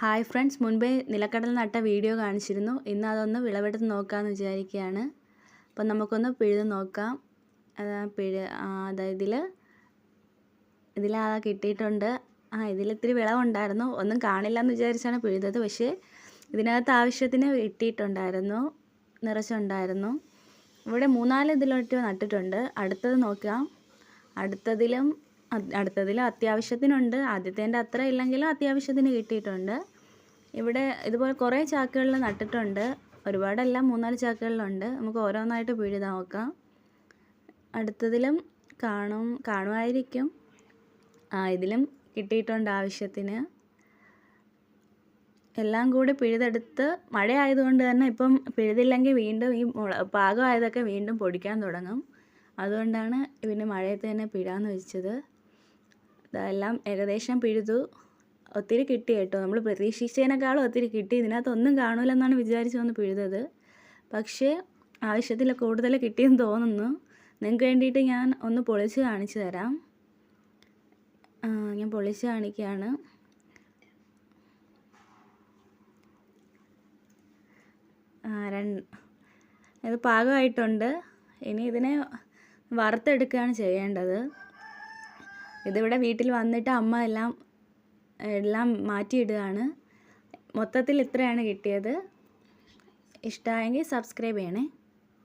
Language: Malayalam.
ഹായ് ഫ്രണ്ട്സ് മുൻപേ നിലക്കടല നട്ട വീഡിയോ കാണിച്ചിരുന്നു. ഇന്ന് അതൊന്ന് വിളവെടുത്ത് നോക്കാമെന്ന് വിചാരിക്കുകയാണ് അപ്പം നമുക്കൊന്ന് പിഴുത് നോക്കാം. പിഴ അതായത് ഇതിൽ ഇതിലാ കിട്ടിയിട്ടുണ്ട്. ആ ഇതിൽ ഇത്തിരി വിളവുണ്ടായിരുന്നു. ഒന്നും കാണില്ല എന്ന് വിചാരിച്ചാണ് പിഴുതത്. പക്ഷേ ഇതിനകത്ത് ആവശ്യത്തിന് കിട്ടിയിട്ടുണ്ടായിരുന്നു നിറച്ചുണ്ടായിരുന്നു. ഇവിടെ മൂന്നാൽ ഇതിലോട്ട് നട്ടിട്ടുണ്ട്. അടുത്തത് നോക്കാം. അടുത്തതിലും അടുത്തതിൽ അത്യാവശ്യത്തിനുണ്ട്. ആദ്യത്തേന്റെ അത്ര ഇല്ലെങ്കിലും അത്യാവശ്യത്തിന് കിട്ടിയിട്ടുണ്ട്. ഇവിടെ ഇതുപോലെ കുറേ ചാക്കുകളിൽ നട്ടിട്ടുണ്ട്. ഒരുപാടല്ല മൂന്നാൽ ചാക്കുകളിലുണ്ട്. നമുക്ക് ഓരോന്നായിട്ട് പിഴുത നോക്കാം. അടുത്തതിലും കാണും കാണുമായിരിക്കും. ആ ഇതിലും കിട്ടിയിട്ടുണ്ട് ആവശ്യത്തിന്. എല്ലാം കൂടി പിഴുതെടുത്ത് മഴ ആയതുകൊണ്ട് തന്നെ ഇപ്പം പിഴുതില്ലെങ്കിൽ വീണ്ടും ഈ പാകമായതൊക്കെ വീണ്ടും പൊടിക്കാൻ തുടങ്ങും. അതുകൊണ്ടാണ് പിന്നെ മഴയത്ത് തന്നെ പിഴാന്ന് വെച്ചത്. ഇതെല്ലാം ഏകദേശം പിഴുതു ഒത്തിരി കിട്ടി കേട്ടോ. നമ്മൾ പ്രതീക്ഷിച്ചതിനേക്കാളും ഒത്തിരി കിട്ടി. ഇതിനകത്ത് ഒന്നും കാണൂലെന്നാണ് വിചാരിച്ചു വന്ന് പിഴുതത്. പക്ഷേ ആവശ്യത്തിൽ കൂടുതൽ കിട്ടിയെന്ന് തോന്നുന്നു. നിങ്ങൾക്ക് വേണ്ടിയിട്ട് ഞാൻ ഒന്ന് പൊളിച്ച് കാണിച്ചു തരാം. ഞാൻ പൊളിച്ച് കാണിക്കുകയാണ്. രണ്ട് ഇത് പാകമായിട്ടുണ്ട്. ഇനി ഇതിനെ വറുത്തെടുക്കുകയാണ് ചെയ്യേണ്ടത്. ഇതിവിടെ വീട്ടിൽ വന്നിട്ട് അമ്മ എല്ലാം എല്ലാം മാറ്റിയിടുകയാണ്. മൊത്തത്തിൽ ഇത്രയാണ് കിട്ടിയത്. ഇഷ്ടമായെങ്കിൽ സബ്സ്ക്രൈബ് ചെയ്യണേ.